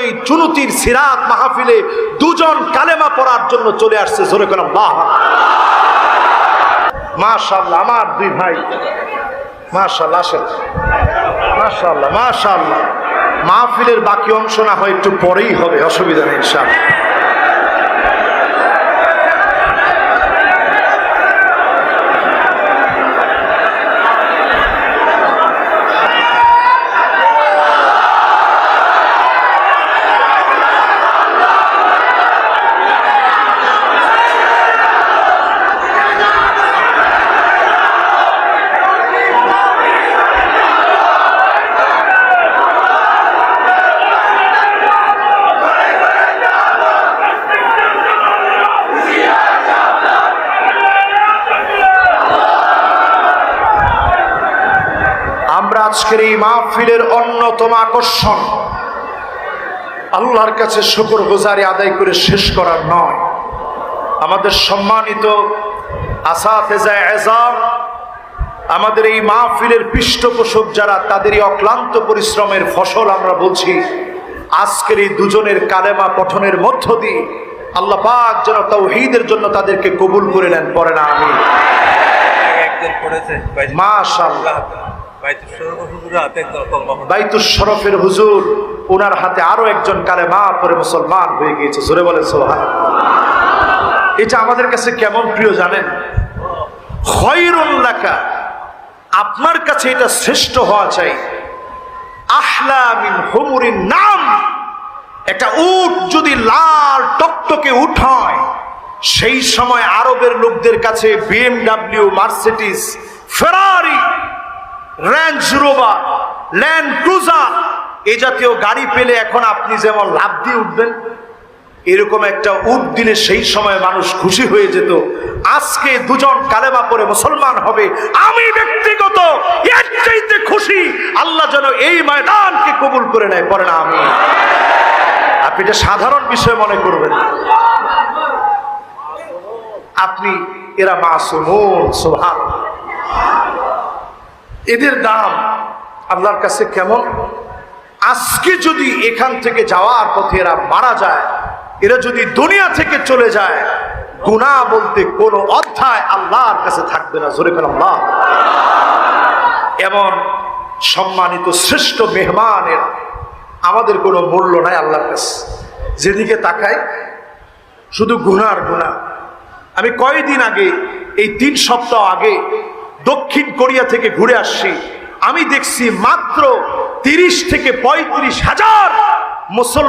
ওই চুনুতির সিরাত মাহফিলে দুজন কালেমা পড়ার জন্য চলে আসছে, জোরে করে মাহ আমার দুই ভাই আসেন। মাহফিলের বাকি অংশ না হয় একটু পরেই হবে, অসুবিধা নেই আমরা আজকের এই মাহফিলের অন্যতম আকর্ষণ আল্লাহর কাছে শুকর গুজারি আদায় করে শেষ করার নয়। আমাদের সম্মানিত এজাম আমাদের এই মাহফিলের পৃষ্ঠপোষক যারা তাদের এই অক্লান্ত পরিশ্রমের ফসল আমরা বলছি। আজকের এই দুজনের কালেমা পঠনের মধ্য দিয়ে আল্লাহ পাক যেন তাওহীদের জন্য তাদেরকে কবুল করে নেন পরে না আমি। মাশাআল্লাহ। বাইতুল শরফের হুজুর ওনার হাতে আরও একজন কালেমা পরে মুসলমান হয়ে গিয়েছে। জোরে বলে সোহান এটা আমাদের কাছে কেমন প্রিয় জানেন? খয়রুল্লাকা আপনার কাছে এটা শ্রেষ্ঠ হওয়া চাই। আহলা মিন নাম। একটা উট যদি লাল টকটকে উঠ হয়, সেই সময় আরবের লোকদের কাছে BMW, Mercedes, Ferrari Range Rover Land Cruiser এ জাতীয় গাড়ি পেলে এখন আপনি যেমন লাভ দিয়ে উঠবেন, এরকম একটা উট দিলে সেই সময় মানুষ খুশি হয়ে যেত। আজকে দুজন কালেমা পরে মুসলমান হবে, আমি ব্যক্তিগত এর চাইতে খুশি, আল্লাহ যেন এই ময়দানকে কবুল করে নেয় পরে না আমি। আপনি এটা সাধারণ বিষয় মনে করবেন। আপনি এরা মাসুমুন সোহান এদের দাম আল্লাহর কাছে কেমন? আজকে যদি এখান থেকে যাওয়ার পথে এরা মারা যায়, এরা যদি দুনিয়া থেকে চলে যায় গুণা বলতে কোন অধ্যায় আল্লাহর কাছে থাকবে না। জোরে আল্লাহ। এমন সম্মানিত শ্রেষ্ঠ মেহমানের আমাদের কোনো মূল্য নাই আল্লাহর কাছে। যেদিকে তাকাই, শুধু গুনার গুণা আমি কয়েকদিন আগে, এই তিন সপ্তাহ আগে দক্ষিণ কোরিয়া থেকে ঘুরে আসছি। আমি দেখছি মাত্র তিরিশ থেকে পঁয়ত্রিশ হাজার মুসলমান